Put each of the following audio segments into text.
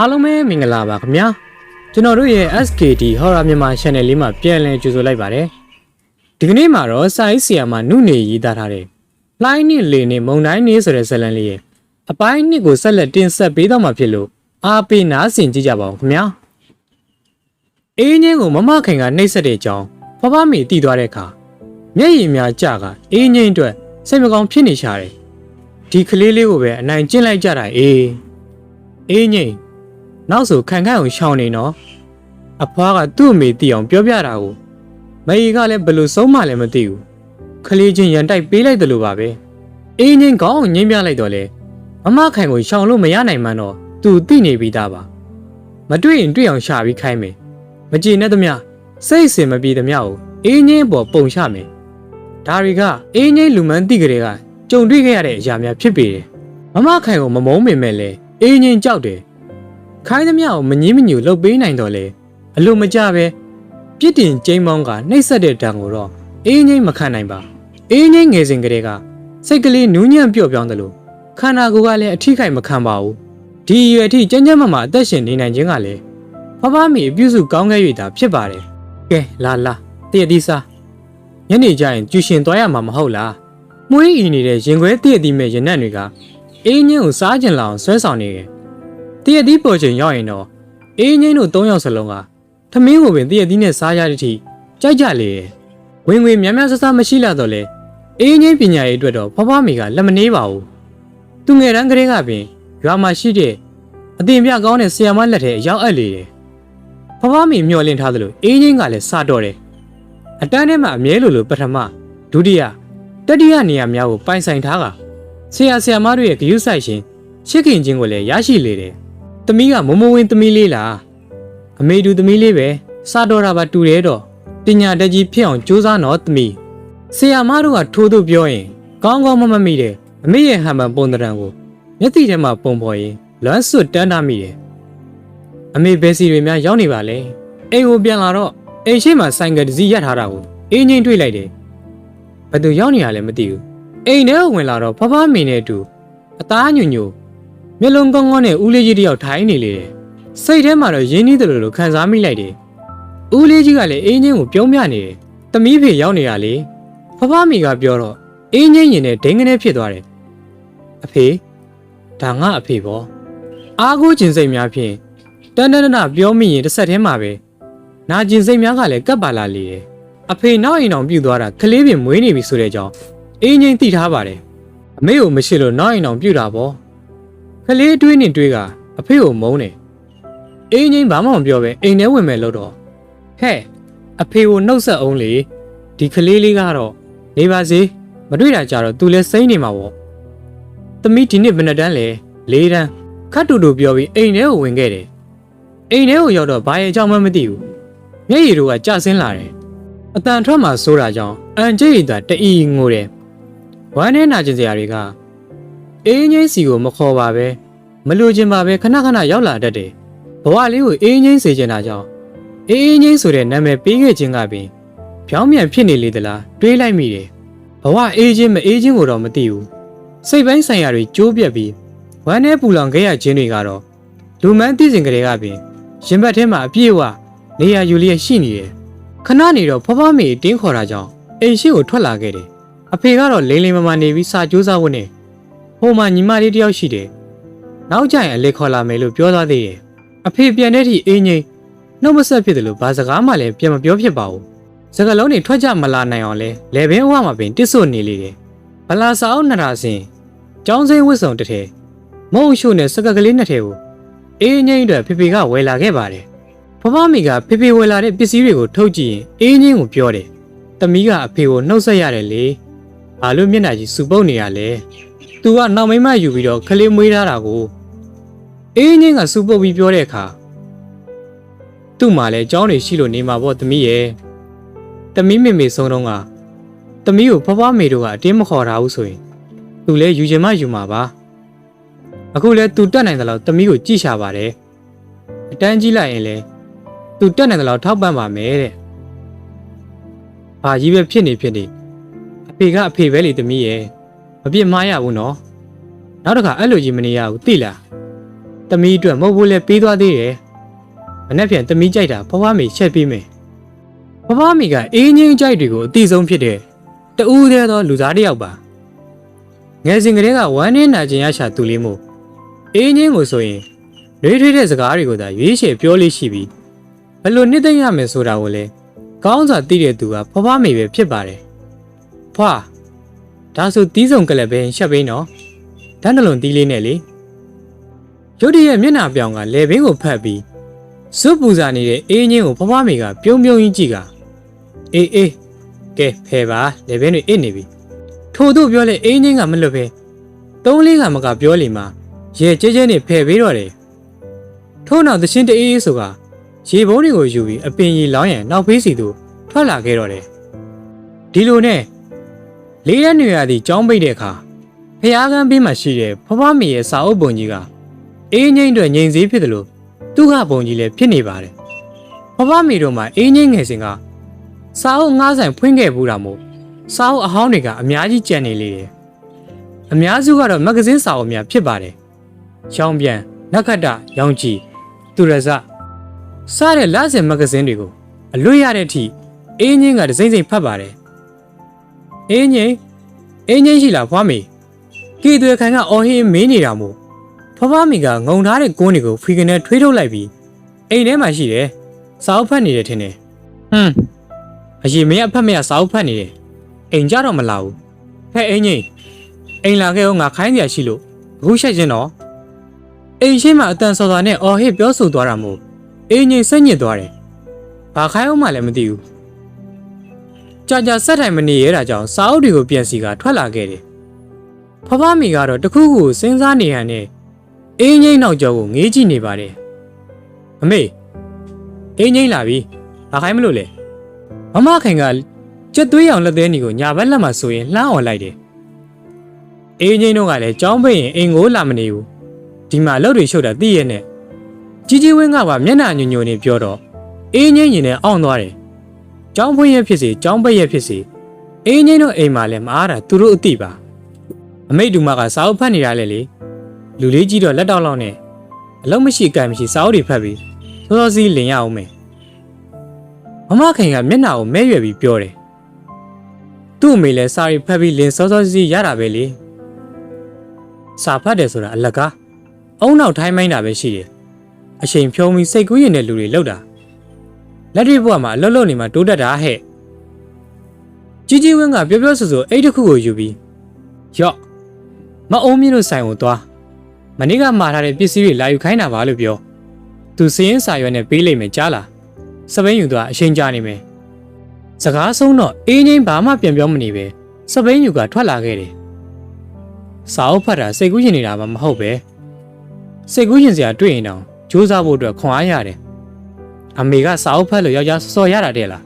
အားလုံးပဲမင်္ဂလာပါခင်ဗျာကျွန်တော်တို့ရဲ့ SKD Horror မြန်မာ Channel လေးမှာပြန်လည်ကြိုဆိုလိုက်ပါတယ်ဒီကနေ့မှာတော့စာရေးဆရာမနုနေရေးသားထားတဲ့လှိုင်းနဲ့လေနဲ့မုံတိုင်းနေဆိုတဲ့ဇာတ်လမ်းလေးရဲ့အပိုင်းနှစ်ကိုဆက်လက်တင်ဆက်ပေးတော့မှာဖြစ်လို့အားပေးနားဆင်ကြကြပါဦးခင်ဗျာအေးငင်းကိုမမခင်ကနှိပ်စက်တဲ့အကြောင်းဖဖမေတည်သွားတဲ့အခါမျက်ရည်များကြကအေးငင်းအတွက်စိတ်မကောင်းဖြစ်နေရှာတယ်ဒီကလေးလေးကိုပဲအနိုင်ကျင့်လိုက်ကြတာအေးအေးငင်း နောက်ဆိုခံခန့်အောင်ရှောင်းနေနော်အဖွားကသူ့အမေတီအောင်ပြောပြတာကိုမအေကလည်းဘယ်လိုဆုံးမလဲမသိဘူးခလေးချင်းရန်တိုက်ပေးလိုက်တယ်လို့ပါပဲအင်းချင်းကောင်းအောင်ညင်းပြလိုက်တော့လေမမခိုင်ကိုရှောင်းလို့မရနိုင်မှန်းတော့သူသိနေပြီးသားပါမတွေ့ရင်တွေ့အောင်ရှာပြီးခိုင်းမယ်မကြည်နဲ့သမျှစိတ်အစင်မပြေသမျှကိုအင်းချင်းပေါ်ပုံချမယ်ဒါတွေကအင်းချင်းလူမှန်းသိကြတဲ့ကကြုံတွေ့ခဲ့ရတဲ့အရာများဖြစ်ပေတယ်မမခိုင်ကိုမမုန်းမိမဲ့လေအင်းချင်းကြောက်တယ် ခိုင်းသမျှကိုမငင်းမညူလှုပ်ပေးနိုင်တော့လေအလိုမကြပဲပြစ်တင်ကျိမ်းမောင်းကနှိပ်စက်တဲ့တံကိုတော့အေးငိမ့်မခံနိုင်ပါအေးငိမ့်ငယ်စဉ်ကလေးကစိတ်ကလေးနူးညံ့ပြော့ပြောင်းတယ်လို့ခန္ဓာကိုယ်ကလည်းအထိခိုက်မခံပါဘူးဒီအရွယ်ထိကြမ်းကြမ်းမမအသက်ရှင်နေနိုင်ခြင်းကလည်းဖဖမီအပြုစုကောင်းခဲ့၍သာဖြစ်ပါတယ်ကဲလာလာတည့်ရသည်စားညနေကျရင်ကျူရှင်သွားရမှာမဟုတ်လားမွေးအီနေတဲ့ရင်ခွဲတည့်ရသည်မဲ့ရနံ့တွေကအေးငင်းကိုစားကျင်လာအောင်ဆွဲဆောင်နေတယ် တည့်ရသီးပေါ်ချိန်ရောက်ရင်တော့အေးငိမ့်တို့၃ယောက်စလုံးကထမင်းကိုပင်တည့်ရသီးနဲ့စားရတဲ့အထိကြိုက်ကြလေတယ်။ဝင်ငွေများများဆဆမရှိလာတော့လေအေးငိမ့်ပညာရေးအတွက်တော့ဖွားဖွားမိကလက်မနှေးပါဘူး။သူငယ်တန်းကလေးကပင်ရွာမှာရှိတဲ့အတင်ပြကောင်းတဲ့ဆီယာမလက်ထဲရောက်အပ်လေတယ်။ဖွားဖွားမိမျောလင့်ထားသလိုအေးငိမ့်ကလည်းစတော့တယ်။အတန်းထဲမှာအမြဲလိုလိုပထမဒုတိယတတိယနေရာများကိုပိုင်ဆိုင်ထားကဆရာဆရာမတို့ရဲ့ဂရုစိုက်ခြင်းရှစ်ခင်ခြင်းကိုလည်းရရှိလေတယ်။ သမီးကမမဝင်းသမီးလေးလားအမေတူသမီးလေးပဲစတော့တာပါတူတယ်တော့ပညာတတ်ကြီးဖြစ်အောင်ကြိုးစားတော့သမီးဆရာမတို့ကထိုးသူပြောရင်ကောင်းကောင်းမမမိတယ်အမေရဲ့ဟန်မန်ပုံတရံကိုမျက်စိထဲမှာပုံပေါ်ရင်လွမ်းစွတ်တန်းတာမိတယ်အမေဘယ်စီတွေများရောက်နေပါလဲအိမ်ကိုပြန်လာတော့အိမ်ရှိမှဆိုင်ကယ်တစ်စီးရပ်ထားတာကိုအင်းချင်းတွေ့လိုက်တယ်ဘယ်သူရောက်နေရလဲမသိဘူးအိမ်ထဲကိုဝင်လာတော့ဖဖမေနဲ့အတူအသားညွညွ မျက်လုံးကောင်းကောင်းနဲ့ဦးလေးကြီးတယောက်ထိုင်နေလေတယ်။စိတ်ထဲမှာတော့ရင်းနှီးတယ်လို့လို့ခံစားမိလိုက်တယ်။ဦးလေးကြီးကလည်းအင်းချင်းကိုပြုံးပြနေတယ်။သမီးဖေရောက်နေတာလေ။ဖဖမိကပြောတော့အင်းချင်းရင်နဲ့ဒိန်းကနေဖြစ်သွားတယ်။အဖေဒါငါအဖေပေါ့။အားကိုးခြင်းစိတ်များဖြင့်တန်တန်တနပြောမိရင်တစ်ဆက်တည်းမှာပဲ။နာကျင်စိတ်များကလည်းကပ်ပါလာလေတယ်။အဖေနောက်အိမ်အောင်ပြုတ်သွားတာကလေးပင်မွေးနေပြီဆိုတဲ့အကြောင်းအင်းချင်းသိထားပါတယ်။အမေကိုမရှိလို့နောက်အိမ်အောင်ပြုတ်တာပေါ့။ ကလေးတွေးနေတွေးကအဖေကိုမုန်းတယ်အင်းငိမ့်ဘာမှမပြောပဲအိမ်ထဲဝင်မယ်လို့တော့ဟဲ့အဖေကိုနှုတ်ဆက်အောင်လေဒီကလေးလေးကတော့နေပါစေမတွေ့တာကြတော့သူလဲစိမ့်နေမှာပေါ့သမီးဒီနေ့ဘယ်နှစ်တန်းလဲ၄တန်းခတ်တူတူပြောပြီးအိမ်ထဲကိုဝင်ခဲ့တယ်အိမ်ထဲကိုရောက်တော့ဘာရဲ့အကြောင်းမှမသိဘူးမျက်ရည်တို့ကကျဆင်းလာတယ်အတန်ထွက်မှစိုးတာကြောင့်အန်ကျိတ်တာတအီငိုတယ်ဝမ်းထဲနာကျင်စရာတွေက အေးငိမ့်စီကိုမခေါ်ပါပဲမလိုချင်ပါပဲခဏခဏရောက်လာတတ်တယ်ဘဝလေးကိုအေးငိမ့်စေချင်တာကြောင့်အေးငိမ့်ဆိုတဲ့နာမည်ပေးခဲ့ခြင်းကပင်ဖြောင်းမြန်ဖြစ်နေလေသလားတွေးလိုက်မိတယ်ဘဝအေးခြင်းမအေးခြင်းကိုတော့မသိဘူးစိတ်ပိုင်းဆိုင်ရာတွေကျိုးပြက်ပြီးဝမ်းထဲပူလောင်ခဲ့ရခြင်းတွေကတော့လူမန်းသိစဉ်ကလေးကပင်ရင်ဘတ်ထဲမှာအပြည့်အဝနေရာယူလျက်ရှိနေတယ်ခဏနေတော့ဖွားဖွားမေတင်းခေါ်တာကြောင့်အိမ်ရှိကိုထွက်လာခဲ့တယ်အဖေကတော့လိမ့်လိမ့်မမနေပြီးစာကြိုးစားဖို့နဲ့ ဟိုမှာညီမလေးတယောက်ရှိတယ်။နောက်ကျရင်အလေခေါ်လာမယ်လို့ပြောသွားသေးတယ်။အဖေပြန်တဲ့ထိအင်းငိမ့်နှုတ်မဆက်ဖြစ်တယ်လို့ဘာစကားမှလည်းပြန်မပြောဖြစ်ပါဘူး။စကလုံးတွေထွက်ကြမလာနိုင်အောင်လဲလေဘင်းအဝမှာပင်တစ်ဆွနေလေတယ်။ဗလာစာအုပ်နှစ်ရာစင်ចောင်းစိမ်းဝစ်စုံတစ်ထည်မုံရှို့နဲ့စကကလေးနှစ်ထည်ကိုအင်းငိမ့်အတွက်ဖေဖေကဝယ်လာခဲ့ပါတယ်။ဖဖမီကဖေဖေဝယ်လာတဲ့ပစ္စည်းတွေကိုထုတ်ကြည့်ရင်အင်းငိမ့်ကိုပြောတယ်။တမီးကအဖေကိုနှုတ်ဆက်ရတယ်လေ။ဘာလို့မျက်နှာကြီးစူပုတ်နေရလဲ။ သူကနောက်မိမယူပြီးတော့ခလေးမွေးထားတာကိုအေးငင်းကစူပုတ်ပြီးပြောတဲ့အခါသူ့မှာလည်းအကြောင်းတွေရှိလို့နေမှာပေါ့သမီးရဲ့သမီးမေမေဆုံးတော့ကသမီးကိုဖဖမေတို့ကအတင်းမခေါ်တာဘူးဆိုရင်သူလည်းယူချင်မှယူမှာပါအခုလည်းသူတက်နိုင်သလောက်သမီးကိုကြည့်ရှာပါတယ်အတန်းကြီးလိုက်ရင်လည်းသူတက်နိုင်သလောက်ထောက်ပံ့ပါမယ်တဲ့။ဘာကြီးပဲဖြစ်နေဖြစ်နေအဖေကအဖေပဲလေသမီးရဲ့။ မပြစ်မှားရဘူးနော်နောက်တစ်ခါအဲ့လိုကြီးမနေရဘူးသိလားတမီးအတွက်မဟုတ်ဘူးလဲပေးသွားသေးတယ်မနေ့ပြန်တမီးကြိုက်တာဖွားဖွားမေချက်ပေးမယ်ဖွားဖွားမေကအေးငင်းကြိုက်တွေကိုအတိဆုံးဖြစ်တဲ့တူးသေးသောလူသားတစ်ယောက်ပါငယ်စဉ်ကတည်းကဝမ်းနည်းနာကျင်ရရှာသူလေးမို့အေးငင်းကိုဆိုရင်ရွေးထွေးတဲ့စကားတွေကိုသာရွေးချယ်ပြောလို့ရှိပြီးဘယ်လိုနှစ်သိမ့်ရမယ်ဆိုတာကိုလည်းကောင်းစွာသိတဲ့သူကဖွားဖွားမေပဲဖြစ်ပါတယ်ဖွား ဒါဆိုတီးစုံကလပ်ပဲရှက်ပိန်းတော့ဓာတ်နှလုံးတီးလေးနဲ့လေရုတ်တရက်မျက်နှာပြောင်ကလေဘင်းကိုဖတ်ပြီးစွတ်ပူစာနေတဲ့အေးငင်းကိုဖဖမေကပြုံးပြုံးကြီးကြည့်ကအေးအေးကဲဖယ်ပါလေဘင်းတွေအစ်နေပြီထို့သို့ပြောလဲအေးငင်းကမလွတ်ပဲသုံးလေးကမကပြောလီမှာရဲကျဲကျဲနဲ့ဖယ်ပေးတော့တယ်ထို့နောက်သရှင်တအေးအေးဆိုကရေဘုံတွေကိုယူပြီးအပင်ကြီးလောင်းရန်နောက်ဖေးစီသို့ထွက်လာခဲ့တော့တယ်ဒီလိုနဲ့ လေးရက်နေရသည့်ကြောင်းပိတ်တဲ့အခါဖျားကန်းဘေးမှာရှိတဲ့ဖဖမေရဲ့စာအုပ်ပုံကြီးကအေးငိမ့်အတွက်ငြိမ်စည်းဖြစ်တယ်လို့သူကပုံကြီးလည်းဖြစ်နေပါတယ်။ဘဘမီတို့မှာအေးငိမ့်ငယ်စဉ်ကစာအုပ်ငားဆိုင်ဖွင့်ခဲ့ဘူးတာမို့စာအုပ်အဟောင်းတွေကအများကြီးကျန်နေလေတယ်။အများစုကတော့မဂ္ဂဇင်းစာအုပ်များဖြစ်ပါတယ်။ရောင်ပြန်နက္ခတ္တရောင်ကြည်သူရဇစတဲ့လဆင်မဂ္ဂဇင်းတွေကိုအလွတ်ရတဲ့အထိအေးငိမ့်ကဒစိမ့်စိမ့်ဖတ်ပါတယ်။ အေးငိမ့်အေးငိမ့်ရှိလားဖွားမီကီသွေခံကအော်ဟင်းမင်းနေတာမို့ဖဖမီကငုံထားတဲ့ကွန်းတွေကိုဖီကနေထွေးထုတ်လိုက်ပြီးအိမ်ထဲမှာရှိတယ်။စာအုပ်ဖတ်နေတယ်ထင်တယ်။ဟွန်းအရင်မင်းအဖက်မရစာအုပ်ဖတ်နေတယ်။အိမ်ကြတော့မလာဘူး။ဟဲ့အင်းကြီးအိမ်လာခဲ့အောင်ငါခိုင်းစရာရှိလို့အခုရှက်ချင်းတော့အိမ်ရှိမှအတန်စော်စွာနဲ့အော်ဟစ်ပြောဆိုသွားတာမို့အင်းကြီးစိတ်ညစ်သွားတယ်။ဘာခိုင်းအောင်မှလည်းမသိဘူး။ ကြာကြာဆက်ထိုင်မနေရတာကြောင့်စာအုပ်တွေကိုပြန်စီကထွက်လာခဲ့တယ်။ဖဖမီကတော့တခုခုကိုစဉ်းစားနေရတဲ့အင်းငိမ့်နောက်ကျော်ကိုငေးကြည့်နေပါတယ်အမေအင်းငိမ့်လာပြီဘာခိုင်းမလို့လဲမမခင်ကကြက်သွေးရောင်လက်သေးနီကိုညာဘက်လက်မှာဆိုရင်လှမ်းអော်လိုက်တယ်အင်းငိမ့်တို့ကလည်းကြောင်းပိတ်ရင်အိမ်ကိုလာမနေဘူးဒီမှာလှုပ်တွေရှုပ်တာသိရဲ့နဲ့ကြီးကြီးဝင်းကပါမျက်နှာညွညွနေပြောတော့အင်းငိမ့်ရင်နဲ့အောင့်သွားတယ် ကြောင်းဖွင့်ရဖြစ်စေကြောင်းပိတ်ရဖြစ်စေအင်းငိမ့်တို့အိမ်မှာလည်းမအားတာသူတို့အသိပါအမိတ်တူမကစာအုပ်ဖတ်နေတာလေလေလူလေးကြီးတော့လက်တော့လောက်နဲ့အလုံးမရှိကံမရှိစာအုပ်တွေဖတ်ပြီးစောစောစီးလင်ရအောင်မယ်မမခင်ကမျက်နှာကိုမဲရွယ်ပြီးပြောတယ်သူ့အမေလည်းစာရီဖတ်ပြီးလင်စောစောစီးရတာပဲလေစာဖတ်တယ်ဆိုတာအလကားအုံနောက်ထိုင်းမိုင်းတာပဲရှိတယ်အချိန်ဖြုံးပြီးစိတ်ကူးရင်တဲ့လူတွေလောက်တာ လက်တွေဘဝမှာအလုံးလုံးနေမှာတိုးတက်တာဟဲ့ကြီးကြီးဝင်းကပြောပြောဆိုဆိုအဲ့တစ်ခုကိုယူပြီးယော့မအုံးမြင့်တို့ဆိုင်ကိုသွားမနေ့ကမှာထားတဲ့ပစ္စည်းတွေလာယူခိုင်းတာပါလို့ပြောသူစည်ရင်စာရွက်နဲ့ပေးလိုက်မယ်ကြားလားစပိန်ယူသွားအချိန်ကြာနေမယ်စကားဆုံးတော့အင်းချင်းဘာမှပြန်ပြောမနေပဲစပိန်ယူကထွက်လာခဲ့တယ်စာအုပ်ဖတ်တာစိတ်ကူးရင်နေတာမှမဟုတ်ပဲစိတ်ကူးရင်စရာတွေ့ရင်တောင်စူးစမ်းဖို့အတွက်ခွန်အားရတယ် အမေကစာအုပ်ဖတ်လို့ယောက်ျားစောစောရတာတဲ့လား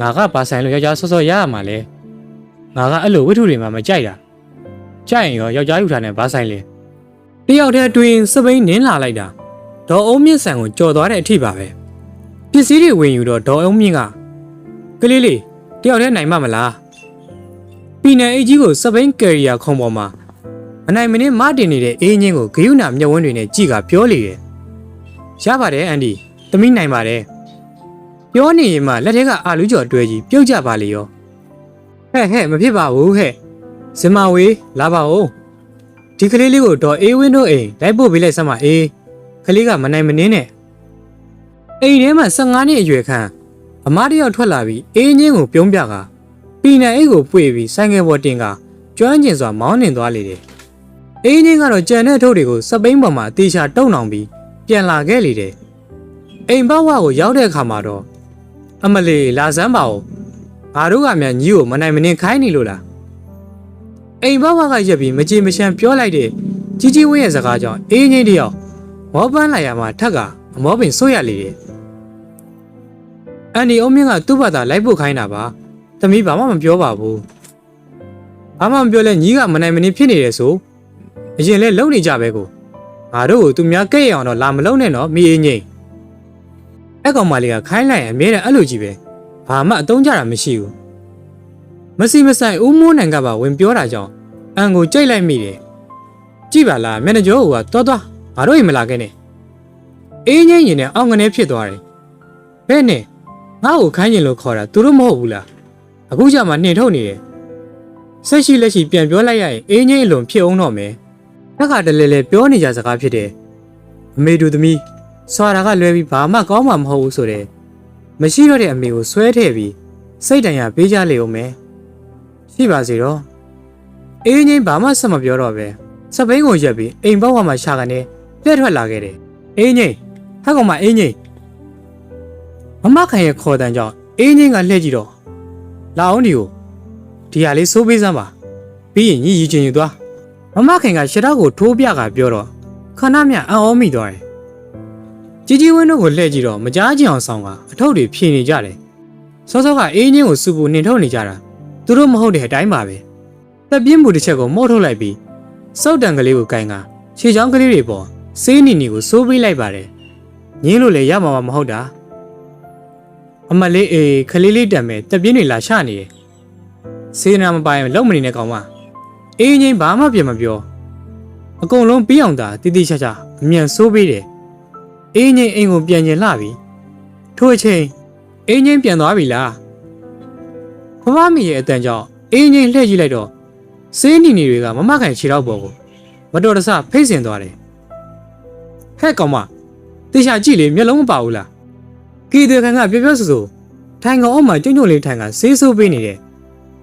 ငါကဘာဆိုင်လို့ယောက်ျားစောစောရရမှာလဲငါကအဲ့လိုဝိထုတွေမှမကြိုက်တာကြိုက်ရင်ရောယောက်ျားယူထားတဲ့ဘာဆိုင်လဲတယောက်တည်းအတွင်းစပိန်နင်းလာလိုက်တာဒေါ်အုံးမြင့်ဆန်ကိုကြော်သွားတဲ့အထိပါပဲပစ္စည်းတွေဝင်ယူတော့ဒေါ်အုံးမြင့်ကကလေးလေးတယောက်တည်းနိုင်မမလားပီနယ်အေးကြီးကိုစပိန်ကယ်ရီယာခုံပေါ်မှာအနိုင်မင်းမတင်နေတဲ့အေးငင်းကိုဂယုဏမျက်ဝန်းတွေနဲ့ကြည့်ကပြောလေတယ်ရပါတယ်အန်ဒီ သမီးနိုင်ပါတယ်ပြောနေရင်မှလက်ထဲကအာလူးကျော်တွဲကြီးပြုတ်ကြပါလေရောဟဲ့ဟဲ့မဖြစ်ပါဘူးဟဲ့စင်မဝေးလာပါဦးဒီကလေးလေးကိုတော့အေးဝင်းတို့အိမ်လိုက်ပို့ပေးလိုက်စမ်းပါအေးကလေးကမနိုင်မနှင်းနဲ့အိမ်ထဲမှာ15နှစ်အရွယ်ခန့်အမတယောက်ထွက်လာပြီးအေးငင်းကိုပြုံးပြကပီနံအိတ်ကိုပွေပြီးဆိုင်ငယ်ပေါ်တင်ကကျွမ်းကျင်စွာမောင်းနှင်သွားလေတယ်အေးငင်းကတော့ကြံတဲ့ထုတ်တွေကိုစပိန်ပေါ်မှာအသေးချာတုံနှောင်ပြီးပြန်လာခဲ့လေတယ် အိမ်ဘဝကိုရောက်တဲ့အခါမှာတော့အမလီလာစမ်းပါဦးငါတို့ကမြန်ကြီးကိုမနိုင်မနှင်းခိုင်းနေလို့လားအိမ်ဘဝကရက်ပြီးမကြည်မချမ်းပြောလိုက်တဲ့ကြီးကြီးဝင်းရဲ့စကားကြောင့်အေးငိမ့်တယောက်မောပန်းလာရမှာထက်ကအမောပင်ဆိုးရလေတယ်။အန်ဒီအုံးမြင့်ကသူ့ဘာသာလိုက်ဖို့ခိုင်းတာပါ။သမီးဘာမှမပြောပါဘူး။ဘာမှမပြောလဲညီးကမနိုင်မနေဖြစ်နေတယ်ဆို။အရင်လဲလုံနေကြပဲကို။ငါတို့ကိုသူများကဲ့ရအောင်တော့လာမလုံးနဲ့တော့မိအေးငိမ့်။ အဲ့ကောင်မလေးကခိုင်းလိုက်ရင်အမြဲတမ်းအဲ့လိုကြီးပဲ။ဘာမှအတုံးကြတာမရှိဘူး။မစီမဆိုင်ဦးမိုးနိုင်ကပါဝင်ပြောတာကြောင့်အန်ကိုကြိတ်လိုက်မိတယ်ကြည့်ပါလားမန်နေဂျာကတော်တော်ငါတို့အိမ်မလာခဲ့နဲ့အေးငိမ့်ရင်နဲ့အောင်ငနေဖြစ်သွားတယ်ဘဲနဲ့ငါ့ကိုခိုင်းရင်လို့ခေါ်တာသူတို့မဟုတ်ဘူးလားအခုကျမှနှင်ထုတ်နေတယ်ဆက်ရှိလက်ရှိပြန်ပြောလိုက်ရရင်အေးငိမ့်အလွန်ဖြစ်အောင်တော့မယ်တခါတလေလေပြောနေကြစကားဖြစ်တယ်အမေတို့သမီး စွာတာကလွဲပြီးဘာမှကောင်းမှာမဟုတ်ဘူးဆိုတဲ့မရှိတော့တဲ့အမေကိုဆွဲထည့်ပြီးစိတ်တန်ရပေးကြလေဦးမယ်ရှိပါစေတော့အေးငိမ့်ဘာမှဆက်မပြောတော့ပဲစပိန်ကိုရက်ပြီးအိမ်ဘောက်ဝမှာရှာကနေပြက်ထွက်လာခဲ့တယ်အေးငိမ့်ဟဲ့ကောင်မအေးငိမ့်မမခိုင်ရဲ့ခေါ်တန်ကြောင့်အေးငိမ့်ကလှည့်ကြည့်တော့လာအောင်ဒီကိုဒီဟာလေးစိုးပေးစမ်းပါပြီးရင်ညီရီချင်းယူသွားမမခိုင်ကရှစ်တော့ကိုထိုးပြကပြောတော့ခဏမြအံ့ဩမိသွားတယ် ကြီးကြီးဝင်းတို့ကိုလှည့်ကြည့်တော့မကြားကြအောင်ဆောင်ကအထုပ်တွေဖြေနေကြတယ်စောစောကအေးငင်းကိုစုပူနှင်ထုတ်နေကြတာသူတို့မဟုတ်တဲ့အတိုင်းပါပဲတက်ပြင်းမှုတစ်ချက်ကိုမော့ထုတ်လိုက်ပြီးစောက်တံကလေးကိုကင်ကခြေချောင်းကလေးတွေပေါ်စေးနီနီကိုစိုးပေးလိုက်ပါတယ်ငင်းလို့လည်းရမှာမဟုတ်တာအမလေးအေးခလေးလေးတံမဲ့တက်ပြင်းတွေလာရှနေတယ်စေးနာမပိုင်လုံမနေနဲ့ကောင်မအေးငင်းဘာမှပြန်မပြောအကုန်လုံးပြီးအောင်သာတိတိကျကျအမြန်စိုးပေးတယ် အေးငင်းအိမ်ကိုပြန်ကျင်လာပြီထို့အချိန်အင်းချင်းပြန်သွားပြီလားဖဖမီရဲ့အတန်ကြောင့်အင်းချင်းလှည့်ကြည့်လိုက်တော့စေးနီနီတွေကမမခိုင်ခြေတော့ပေါ်ကိုမတော်တဆဖိတ်ဆင်သွားတယ်ဟဲ့ကောင်မတေချာကြည့်လေမျက်လုံးမပါဘူးလားကီတေခန်ကပြောပြောဆူဆူထိုင်ကောင်အောက်မှာကျုံကျုံလေးထိုင်ကဆေးဆိုးပေးနေတယ်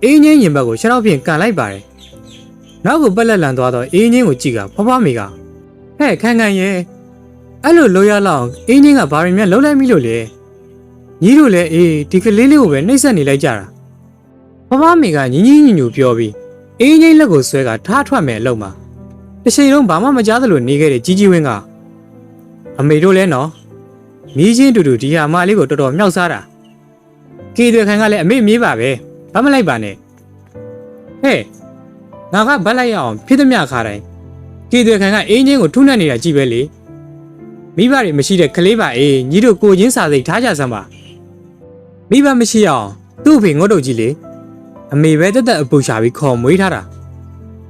အင်းချင်းရင်ဘက်ကိုရှောက်ဖြင့်ကန်လိုက်ပါတယ်နောက်ကိုပက်လက်လန်သွားတော့အင်းချင်းကိုကြည့်ကဖဖမီကဟဲ့ခန်းခန်းရဲ့ အဲ့လိုလိုရလောက်အင်းချင်းကဘာရင်မြတ်လှုပ်လိုက်မိလို့လေညီတို့လည်းအေးဒီကလေးလေးကိုပဲနှိပ်စက်နေလိုက်ကြတာဖဖမေကညီညီညညူပြောပြီးအေးငိမ့်လက်ကိုဆွဲကထားထွက်မယ်အလုံးမှာတစ်ချိန်လုံးဘာမှမကြားသလိုနေခဲ့တဲ့ကြီးကြီးဝင်းကအမေတို့လည်းနော်မီးချင်းတူတူဒီဟာမလေးကိုတော်တော်မြောက်စားတာကေတွေခံကလည်းအမေမြေးပါပဲဘာမလိုက်ပါနဲ့ဟဲ့ငါကဗတ်လိုက်ရအောင်ဖြစ်သမျှခါတိုင်းကေတွေခံကအေးငိမ့်ကိုထုနှက်နေတာကြည့်ပဲလေ မိဘတွေမရှိတဲ့ကလေးပါအေးညီတို့ကိုချင်းစာစိတ်ထားကြစမ်းပါမိဘမရှိအောင်သူ့အဖေငုတ်တုတ်ကြီးလေအမေပဲတက်တက်အပူရှာပြီးခေါ်မွေးထားတာ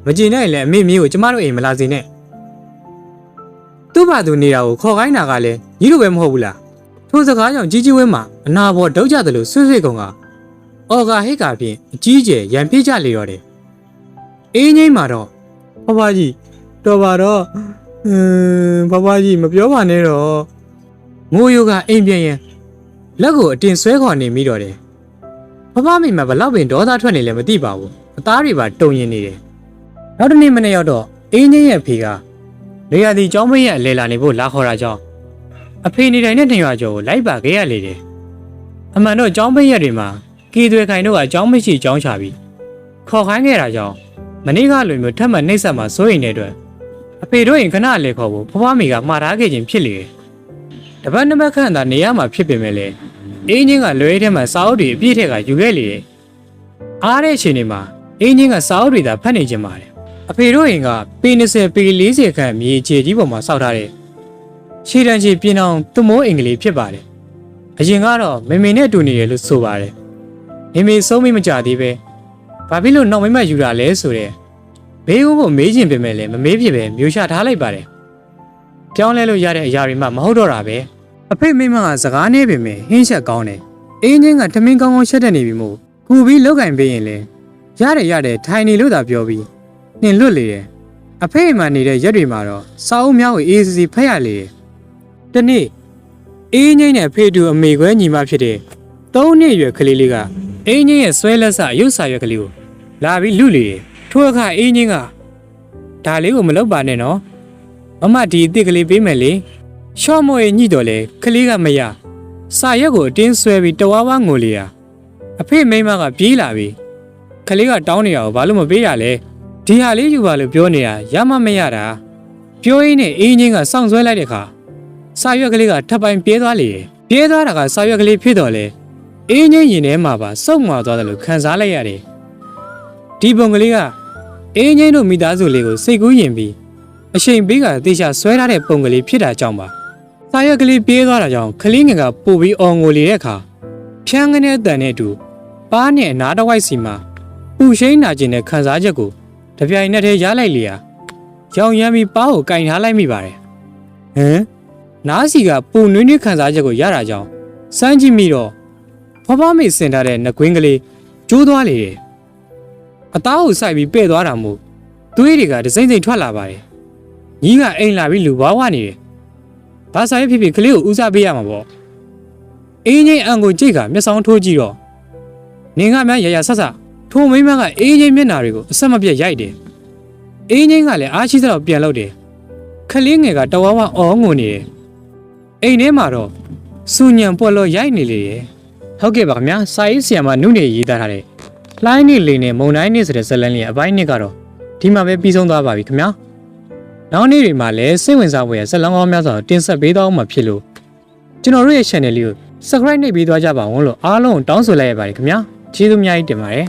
မကြင်နိုင်လည်းအမေမျိုးကိုကျမတို့အိမ်မလာစေနဲ့သူ့ဘာသူနေတာကိုခေါ်ခိုင်းတာကလည်းညီတို့ပဲမဟုတ်ဘူးလားထိုစကားကြောင့်ကြီးကြီးဝင်းမှာအနာဘော်တောက်ကြတယ်လို့ဆွဆွကောင်ကအော်ဂါဟိတ်ကာဖြင့်အကြီးကျယ်ရန်ပြစ်ကြလေရောတယ်အေးငိမ့်မှာတော့ဖဖကြီးတော်ပါတော့ အင်းဖဖကြီးမပြောပါနဲ့တော့ငိုယိုကအိမ်ပြန်ရင်လက်ကိုအတင်ဆွဲခေါ်နေမိတော့တယ်။ဖဖမိမဘလောက်ပင်ဒေါသထွက်နေလဲမသိပါဘူး။အသားတွေပါတုံရင်နေတယ်။နောက်တစ်နေ့မနေ့ရောက်တော့အင်းချင်းရဲ့အဖေကနေရာဒီကျောင်းမရဲ့အလဲလာနေဖို့လာခေါ်တာကြောင့်အဖေနေတိုင်းနဲ့တင်ရွာကျော်ကိုလိုက်ပါခဲ့ရလေတယ်။အမှန်တော့ကျောင်းမရဲ့တွေမှာကီသွေခိုင်တို့ကကျောင်းမရှိကျောင်းချပြီးခေါ်ခိုင်းခဲ့တာကြောင့်မနေ့ကလိုမျိုးထပ်မံနှိပ်စက်မှာစိုးရိမ်တဲ့အတွက် အဖေတို့ရင်ခဏလေခေါ်ဖို့ဖဖမိကမှားထားခဲ့ခြင်းဖြစ်လေတယ်။တပတ်နှစ်ပတ်ခန့်သာနေရမှာဖြစ်ပေမဲ့လည်းအင်းချင်းကလွဲထဲမှာစာအုပ်တွေအပြည့်ထက်ကယူခဲ့လေတယ်။အားတဲ့အချိန်တွေမှာအင်းချင်းကစာအုပ်တွေသာဖတ်နေကြပါတယ်။အဖေတို့အိမ်ကပေ20ပေ40ခန့်မြေခြေကြီးပေါ်မှာစောက်ထားတဲ့ခြေတန်းချီပြင်းအောင်သူမိုးအင်္ဂလိပ်ဖြစ်ပါတယ်။အရင်ကတော့မေမေနဲ့တူနေတယ်လို့ဆိုပါတယ်။မေမေဆုံးမမကြသေးပဲ။ဘာဖြစ်လို့နောက်မမယူတာလဲဆိုတဲ့ ဘေးဦးကိုမေးချင်ပေမဲ့လည်းမမေးဖြစ်ပဲမျိုးချထားလိုက်ပါတယ်။ပြောင်းလဲလို့ရတဲ့အရာတွေမှမဟုတ်တော့တာပဲ။အဖေမိမကစကားနေပေမဲ့ဟင်းချက်ကောင်းတယ်။အင်းချင်းကထမင်းကောင်းကောင်းချက်တတ်နေပြီမို့ကူပြီးလောက်ကင်ပေးရင်လေရတယ်ရတယ်ထိုင်နေလို့သာပြောပြီးနှင်လွတ်လေတယ်။အဖေမှနေတဲ့ရက်တွေမှာတော့စာအုပ်များကိုအေးစီစီဖတ်ရလေတယ်။တနေ့အင်းချင်းနဲ့ဖေတူအမေခွဲညီမဖြစ်တဲ့သုံးနှစ်အရွယ်ကလေးလေးကအင်းချင်းရဲ့ဆွဲလက်စရုပ်စာရွက်ကလေးကိုလာပြီးလူလေတယ်။ ထိုအခါအင်းချင်းကဒါလေးကိုမလုပ်ပါနဲ့နော်။မမဒီအစ်စ်ကလေးပေးမယ်လေ။ရှော့မော့ရဲ့ညှိတော်လဲခလေးကမရစာရက်ကိုအတင်းဆွဲပြီးတဝါးဝါငိုလေရအဖေမိန်းမကပြေးလာပြီခလေးကတောင်းနေရအောင်ဘာလို့မပေးရလဲဒီဟာလေးယူပါလို့ပြောနေတာရမမရတာပြောရင်းနဲ့အင်းချင်းကစောင့်ဆွဲလိုက်တဲ့ခါစာရွက်ကလေးကထပ်ပိုင်းပြေးသွားလေတယ်ပြေးသွားတာကစာရွက်ကလေးဖြစ်တော်လဲအင်းချင်းရင်ထဲမှာပါစုံမာသွားတယ်လို့ခံစားလိုက်ရတယ်ဒီပုံကလေးက အင်းချင်းတို့မိသားစုလေးကိုစိတ်ကူးယဉ်ပြီးအချိန်ပေးကတေချာဆွဲထားတဲ့ပုံကလေးဖြစ်တာကြောင့်ပါ။စာရွက်ကလေးပြေးသွားတာကြောင့်ကလေးငယ်ကပို့ပြီးအော်ငိုလေတဲ့အခါဖြန်းကနေတန်တဲ့အတူပါးနဲ့အနားတစ်ဝိုက်စီမှာပူရှိန်နာကျင်တဲ့ခံစားချက်ကိုတပြိုင်နက်တည်းရလိုက်လေရာရောင်ရမ်းပြီးပါးကိုကင်ထားလိုက်မိပါတယ်ဟမ်နားစီကပူနွေးနွေးခံစားချက်ကိုရတာကြောင့်စမ်းကြည့်မိတော့ဖွားဖွားမေစင်ထားတဲ့နှကွင်းကလေးကျိုးသွားလေတယ် အသားကိုစိုက်ပြီးပဲ့သွားတာမို့သွေးတွေကဒစိမ့်စိမ့်ထွက်လာပါတယ်ညီးကအိမ်လာပြီးလူဘွားဝနေတယ်ဘာဆိုင်ဖြစ်ဖြစ်ကလေးကိုဦးစားပေးရမှာပေါ့အင်းကြီးအန်ကိုကြိတ်ကမျက်စောင်းထိုးကြည့်တော့နေငါများရရဆက်ဆက်ထိုမိန်းမကအင်းကြီးမျက်နာတွေကိုအဆက်မပြတ်ရိုက်တယ်အင်းကြီးကလည်းအားရှိသလောက်ပြန်လို့တယ်ခလေးငယ်ကတဝါဝအော်ငုံနေတယ်အိမ်ထဲမှာတော့စူညံပွက်လို့ရိုက်နေလေရဲ့ဟုတ်ကဲ့ပါခင်ဗျာစာရေးဆရာမနုနေရေးသားထားတဲ့ လှိုင်းနေလေနဲ့မုံတိုင်းနေဆိုတဲ့ဇာတ်လမ်းလေးအပိုင်းနှစ်ကတော့ဒီမှာပဲပြီးဆုံးသွားပါပြီခင်ဗျာနောက်နေ့တွေမှာလည်းစိတ်ဝင်စားဖွယ်ဇာတ်လမ်းကောင်းများစွာတင်ဆက်ပေးသွားမှာဖြစ်လို့ကျွန်တော်တို့ရဲ့ channel လေးကို subscribe နှိပ်ပေးသွားကြပါဦးလို့အားလုံးတောင်းဆိုလိုက်ရပါတယ်ခင်ဗျာကျေးဇူးအများကြီးတင်ပါတယ်